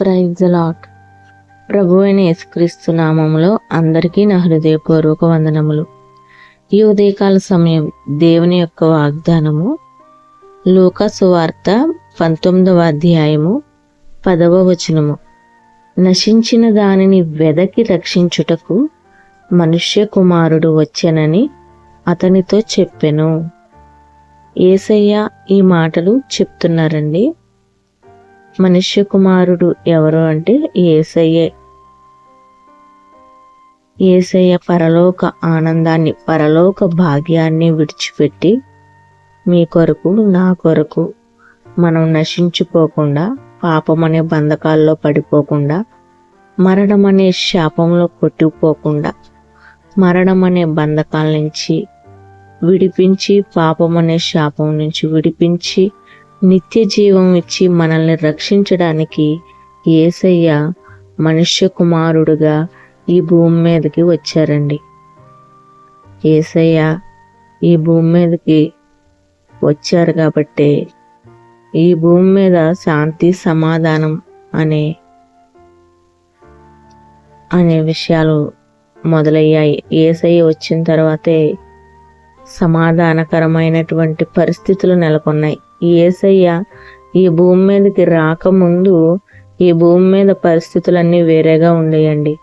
Praise lot ప్రభు అయిన యేసుక్రీస్తు నామములో అందరికీ నా హృదయపూర్వక వందనములు. ఈ ఉదయకాల సమయం దేవుని యొక్క వాగ్దానము లూకా సువార్త పంతొమ్మిదవ అధ్యాయము పదవ వచనము. నశించిన దానిని వెదకి రక్షించుటకు మనుష్య కుమారుడు వచ్చెనని అతనితో చెప్పెను. ఏసయ్య ఈ మాటలు చెప్తున్నారండి. మనుష్య కుమారుడు ఎవరు అంటే ఏసయ్యే. ఏసయ్య పరలోక ఆనందాన్ని పరలోక భాగ్యాన్ని విడిచిపెట్టి మీ కొరకు నా కొరకు మనం నశించిపోకుండా పాపం అనే బంధకాల్లో పడిపోకుండా మరణం అనే శాపంలో కొట్టుకుపోకుండా మరణం అనే బంధకాల నుంచి విడిపించి పాపం అనే శాపం నుంచి విడిపించి నిత్య జీవం ఇచ్చి మనల్ని రక్షించడానికి ఏసయ్య మనుష్య కుమారుడుగా ఈ భూమి మీదకి వచ్చారండి. ఏసయ్య ఈ భూమి మీదకి వచ్చారు కాబట్టి ఈ భూమి మీద శాంతి సమాధానం అనే అనే విషయాలు మొదలయ్యాయి. ఏసయ్య వచ్చిన తర్వాతే సమాధానకరమైనటువంటి పరిస్థితులు నెలకొన్నాయి. ఏసయ్య ఈ భూమి మీదకి రాకముందు ఈ భూమి మీద పరిస్థితులన్నీ వేరేగా ఉండేయండి.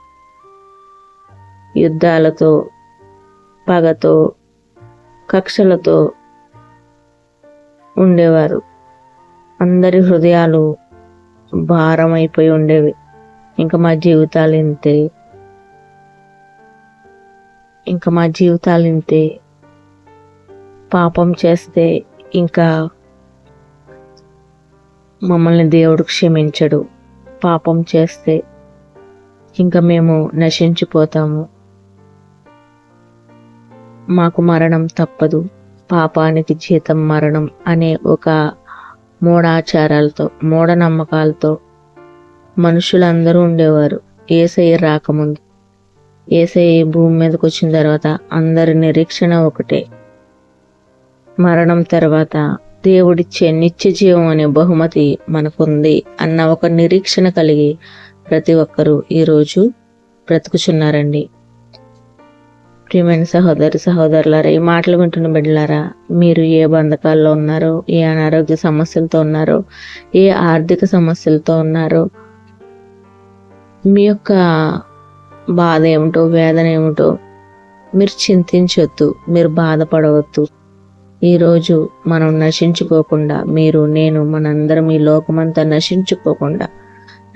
యుద్ధాలతో పగతో కక్షలతో ఉండేవారు. అందరి హృదయాలు భారం అయిపోయి ఉండేవి. ఇంకా మా జీవితాలు ఇంతే. ఇంకా మా జీవితాలు ఇంతే. పాపం చేస్తే ఇంకా మమ్మల్ని దేవుడు క్షమించడు. పాపం చేస్తే ఇంకా మేము నశించిపోతాము. మాకు మరణం తప్పదు. పాపానికి జీతం మరణం అనే ఒక మూఢాచారాలతో మూఢనమ్మకాలతో మనుషులందరూ ఉండేవారు. ఏసఐ రాకముందు. ఏసఐ భూమి మీదకి వచ్చిన తర్వాత అందరి నిరీక్షణ ఒకటే. మరణం తర్వాత దేవుడిచ్చే నిత్య జీవం అనే బహుమతి మనకుంది అన్న ఒక నిరీక్షణ కలిగి ప్రతి ఒక్కరూ ఈరోజు బ్రతుకుచున్నారండి. ప్రియమైన సహోదరి సహోదరులారా ఈ మాటలు వింటున్న బిడ్డలారా మీరు ఏ బంధకాల్లో ఉన్నారో ఏ అనారోగ్య సమస్యలతో ఉన్నారో ఏ ఆర్థిక సమస్యలతో ఉన్నారో మీ యొక్క బాధ ఏమిటో వేదన ఏమిటో మీరు చింతించవద్దు మీరు బాధపడవద్దు. ఈరోజు మనం నశించుకోకుండా మీరు నేను మనందరం ఈ లోకమంతా నశించుకోకుండా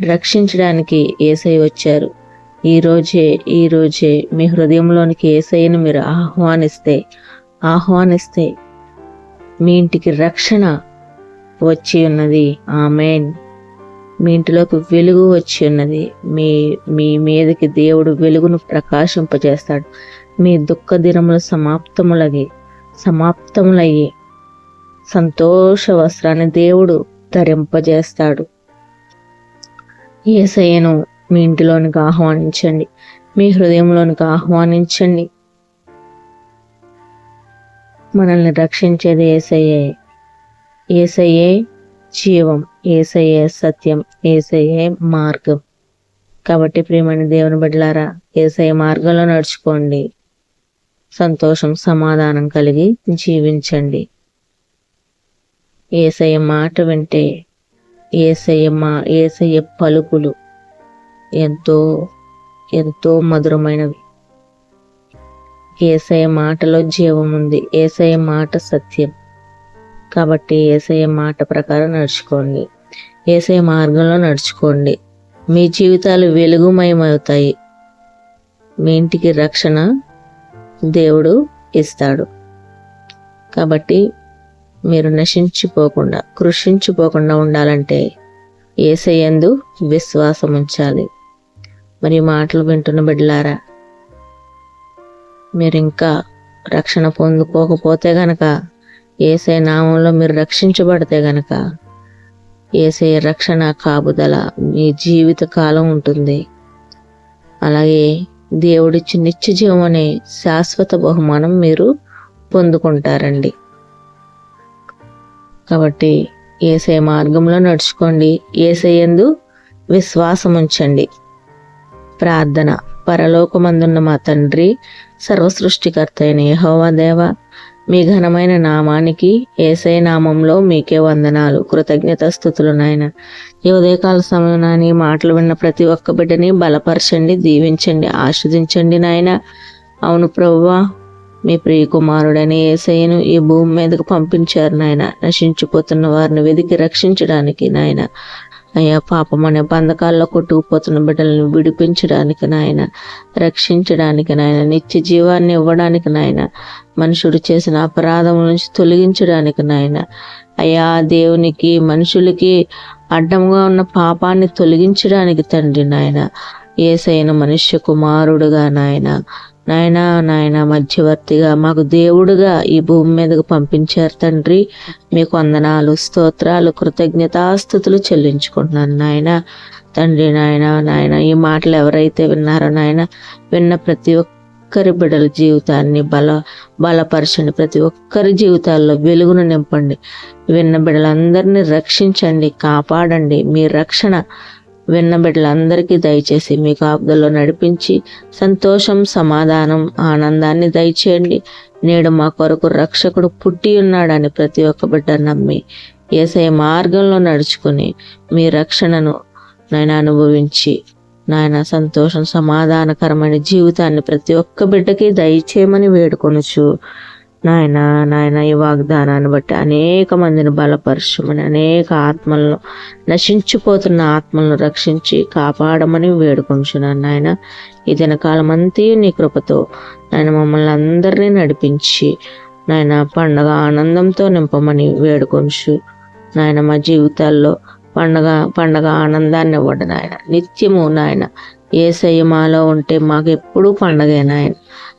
రక్షించడానికి ఏసై వచ్చారు. ఈరోజే ఈరోజే ఈ రోజే మీ హృదయంలోనికి ఏసైను మీరు ఆహ్వానిస్తే ఆహ్వానిస్తే మీ ఇంటికి రక్షణ వచ్చి ఉన్నది. ఆమెన్. మీ ఇంటిలోకి వెలుగు వచ్చి ఉన్నది. మీ మీ మీదకి దేవుడు వెలుగును ప్రకాశింపజేస్తాడు. మీ దుఃఖ దినములు సమాప్తములగి సమాప్తములయ్యి. సంతోష వస్త్రాన్ని దేవుడు ధరింపజేస్తాడు ఏసయ్యను మీ ఇంటిలోనికి ఆహ్వానించండి. మీ హృదయంలోనికి ఆహ్వానించండి. మనల్ని రక్షించేది ఏసయ్యే. ఏసయ్యే జీవం. ఏసయ్యే సత్యం. ఏసయ్యే మార్గం. కాబట్టి ప్రియమైన దేవుని బిడ్డలారా ఏసయ్య మార్గంలో నడుచుకోండి. సంతోషం సమాధానం కలిగి జీవించండి. ఏసయ్య మాట వింటే ఏసయ్య మా ఏసయ్య పలుకులు ఎంతో ఎంతో మధురమైనవి. ఏసయ్య మాటలో జీవం ఉంది. ఏసయ్య మాట సత్యం. కాబట్టి ఏసయ్య మాట ప్రకారం నడుచుకోండి. ఏసయ్య మార్గంలో నడుచుకోండి. మీ జీవితాలు వెలుగుమయమవుతాయి. మీ ఇంటికి రక్షణ దేవుడు ఇస్తాడు. కాబట్టి మీరు నశించిపోకుండా కృషించిపోకుండా ఉండాలంటే ఏసయ్యందు విశ్వాసం ఉంచాలి. మరి మాటలు వింటున్న బిడ్డలారా మీరు ఇంకా రక్షణ పొందుకోకపోతే గనక ఏసై నామంలో మీరు రక్షించబడితే గనక ఏసై రక్షణ కాపుదల మీ జీవిత కాలం ఉంటుంది. అలాగే దేవుడిచ్చి నిత్య జీవం అనే శాశ్వత బహుమానం మీరు పొందుకుంటారండి. కాబట్టి ఏసై మార్గంలో నడుచుకోండి. ఏసై విశ్వాసం ఉంచండి ప్రార్థన. పరలోకమందున్న మా తండ్రి సర్వసృష్టికర్త అయిన యహోవా దేవ మీ ఘనమైన నామానికి ఏసై నామంలో మీకే వందనాలు. కృతజ్ఞత స్థుతులు నాయన. ఈ ఉదయకాల సమయాన్ని మాటలు విన్న ప్రతి ఒక్క బిడ్డని బలపరచండి దీవించండి ఆస్వాదించండి నాయన. అవును ప్రవ్వా మీ ప్రియకుమారుడని ఏసయ్యను ఈ భూమి మీదకు పంపించారు నాయన. నశించిపోతున్న వారిని వెదికి రక్షించడానికి నాయన. అయ్యా పాపం అనే బంధకాల్లో కొట్టుకుపోతున్న బిడ్డలను విడిపించడానికి నాయన రక్షించడానికి నాయన నిత్య జీవాన్ని ఇవ్వడానికి నాయన మనుషుడు చేసిన అపరాధం నుంచి తొలగించడానికి నాయన. అయ్యా దేవునికి మనుషులకి అడ్డంగా ఉన్న పాపాన్ని తొలగించడానికి తండ్రి నాయన ఏసైన మనుష్య కుమారుడుగా నాయన. నాయన నాయన మధ్యవర్తిగా మాకు దేవుడుగా ఈ భూమి మీదకు పంపించారు తండ్రి. మీకు వందనాలు స్తోత్రాలు కృతజ్ఞతాస్థుతులు చెల్లించుకుంటున్నాను నాయన. తండ్రి నాయన నాయన ఈ మాటలు ఎవరైతే విన్నారో నాయన విన్న ప్రతి ఒక్కరి బిడ్డల జీవితాన్ని బల బలపరచండి. ప్రతి ఒక్కరి జీవితాల్లో వెలుగును నింపండి. విన్న బిడ్డలందరినీ రక్షించండి కాపాడండి. మీ రక్షణ విన్న బిడ్డలందరికీ దయచేసి మీ కాపుదల్లో నడిపించి సంతోషం సమాధానం ఆనందాన్ని దయచేయండి. నేడు మా కొరకు రక్షకుడు పుట్టి ఉన్నాడని ప్రతి ఒక్క బిడ్డ నమ్మి ఏసయ మార్గంలో నడుచుకుని మీ రక్షణను నాయన అనుభవించి నాయన సంతోషం సమాధానకరమైన జీవితాన్ని ప్రతి ఒక్క బిడ్డకి దయచేయమని వేడుకొనుచు. నాయన నాయన ఈ వాగ్దానాన్ని బట్టి అనేక మందిని బలపరచమని అనేక ఆత్మలను నశించిపోతున్న ఆత్మలను రక్షించి కాపాడమని వేడుకుంటున్నాను నాయన. ఈ దినకాలం అంతా నీ కృపతో నాయన మమ్మల్ని అందరినీ నడిపించి నాయన పండగ ఆనందంతో నింపమని వేడుకొంచు. నాయన మా జీవితాల్లో పండగ పండగ ఆనందాన్ని ఇవ్వడు నాయన. నిత్యము నాయన ఏ మాలో ఉంటే మాకు ఎప్పుడూ పండగే నాయన.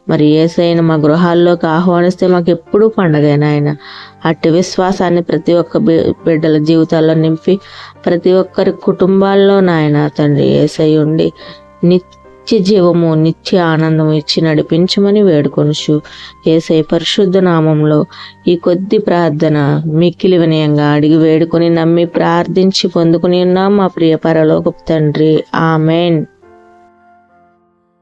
మరి ఏసైన మా గృహాల్లోకి ఆహ్వానిస్తే మాకు ఎప్పుడూ పండగే అట్టి విశ్వాసాన్ని ప్రతి ఒక్క బి- బిడ్డల జీవితాల్లో నింపి ప్రతి ఒక్కరి కుటుంబాల్లో నాయన తండ్రి ఏసై ఉండి నిత్య జీవము నిత్య ఆనందం ఇచ్చి నడిపించమని వేడుకొనుచు ఏసై పరిశుద్ధ నామంలో ఈ కొద్ది ప్రార్థన మిక్కిలి వినయంగా అడిగి వేడుకొని నమ్మి ప్రార్థించి పొందుకుని ఉన్నాం మా ప్రియ పరలోకపు తండ్రి. ఆమెన్.